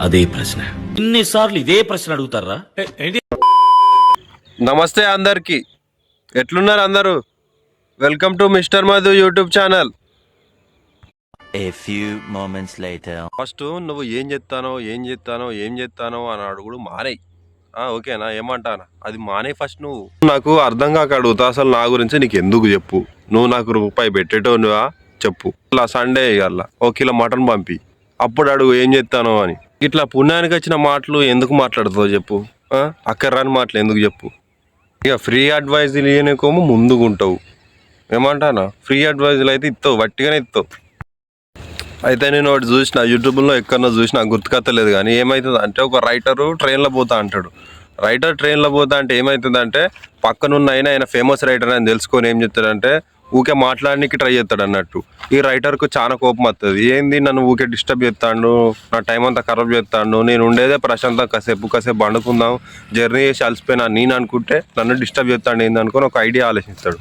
అదే ప్రశ్న. ఇన్నిసార్లు ఇదే ప్రశ్న అడుగుతారా? నమస్తే అందరికి. ఎట్లున్నారు అందరూ? Welcome to mister Madhu YouTube channel. A few moments later. First నువ్వు ఏం చెప్తానో ఏం చెప్తానో ఏం చెప్తానో అని అడుగుడు మానేయ్. ఆ, ఓకేనా ఏమంటానా? అది మానేయ్ ఫస్ట్ నువ్వు. నాకు అర్థం కాక అడుగుతా అసలు నా గురించి నీకు ఎందుకు చెప్పు? నువ్వు నాకు రూపాయి పెట్టేటోనువా? చెప్పు. ఇలా సండే ఇవాళ ఓ కిలో మటన్ పంపి. అప్పుడు అడుగు ఏం చెప్తానో అని. ఇట్లా పుణ్యానికి వచ్చిన మాటలు ఎందుకు మాట్లాడుతావు చెప్పు? అక్కర్రాని మాటలు ఎందుకు చెప్పు? ఇక ఫ్రీ అడ్వైజ్ ఇయ్యనికోము ముందుకుంటావు ఏమంటానా? ఫ్రీ అడ్వైజులు అయితే ఇస్తావు వట్టిగానే ఇస్తావు అయితే నేను ఒకటి చూసిన యూట్యూబ్లో ఎక్కడన్నా చూసిన గుర్తుకత్తలేదు కానీ ఏమవుతుంది అంటే ఒక రైటరు ట్రైన్లో పోతా అంటాడు. రైటర్ ట్రైన్లో పోతా అంటే ఏమవుతుంది అంటే పక్కనున్న ఆయన ఆయన ఫేమస్ రైటర్ అని తెలుసుకొని ఏం చెప్తాడంటే ఊకే మాట్లాడడానికి ట్రై చేస్తాడు అన్నట్టు. ఈ రైటర్కు చాలా కోపం వస్తుంది ఏంది నన్ను ఊకే డిస్టర్బ్ చేస్తాడు? నా టైం అంతా ఖరాబ్ చేస్తాడు? నేను ఉండేదే ప్రశాంతం కాసేపు కాసేపు పండుకుందాం. జర్నీ చేసి అలసిపోయినా నేను అనుకుంటే నన్ను డిస్టర్బ్ చేస్తాడు ఏంది అనుకొని ఒక ఐడియా ఆలోచిస్తాడు.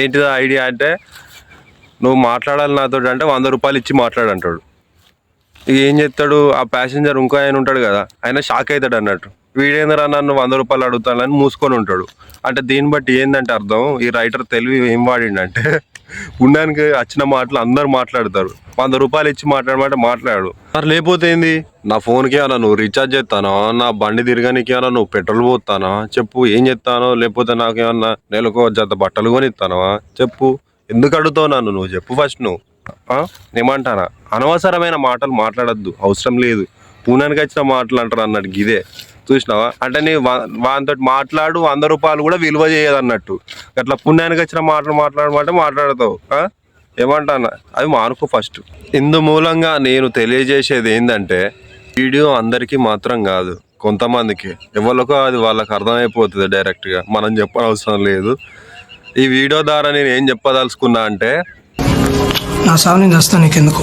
ఏంటిది ఐడియా అంటే నువ్వు మాట్లాడాలి నాతో అంటే వంద రూపాయలు ఇచ్చి మాట్లాడంటాడు ఇక ఏం చేస్తాడు? ఆ ప్యాసింజర్ ఇంకో ఆయన ఉంటాడు కదా ఆయన షాక్ అవుతాడు అన్నట్టు. వీడేంద్రా నన్ను వంద రూపాయలు అడుగుతానని మూసుకొని ఉంటాడు. అంటే దీన్ని బట్టి ఏందంటే అర్థం ఈ రైటర్ తెలివి ఏం వాడిండంటే ఉండడానికి వచ్చిన మాటలు అందరు మాట్లాడతారు. వంద రూపాయలు ఇచ్చి మాట్లాడమంటే మాట్లాడు. మరి లేకపోతే ఏంది? నా ఫోన్కి ఏమన్నా నువ్వు రీఛార్జ్ చేస్తానా నా బండి తిరగడానికి ఏమన్నా నువ్వు పెట్రోల్ పోతానో చెప్పు ఏం చెప్తానో లేకపోతే నాకు ఏమన్నా నెలకు జత బట్టలు కొని ఇస్తానవా చెప్పు. ఎందుకు అడుగుతావు నన్ను నువ్వు? చెప్పు ఫస్ట్ నువ్వు. ఏమంటానా? అనవసరమైన మాటలు మాట్లాడద్దు. అవసరం లేదు. పూనానికి వచ్చిన మాటలు అంటారు అన్నట్టు గిదే. చూసినావా? అంటే నీ వానితో మాట్లాడు వంద రూపాయలు కూడా విలువ చేయదు అన్నట్టు అట్లా పుణ్యానికి వచ్చిన మాటలు మాట్లాడమంటే మాట్లాడతావు ఆ? ఏమంటానా అవి మానుకో ఫస్ట్. ఇందు మూలంగా నేను తెలియజేసేది ఏంటంటే వీడియో అందరికీ మాత్రం కాదు కొంతమందికి. ఎవరికో అది వాళ్ళకి అర్థమైపోతుంది డైరెక్ట్గా. మనం చెప్పనవసరం లేదు. ఈ వీడియో ద్వారా నేను ఏం చెప్పదలుచుకున్నా అంటే నా సావు నేను చేస్తాను నీకెందుకు?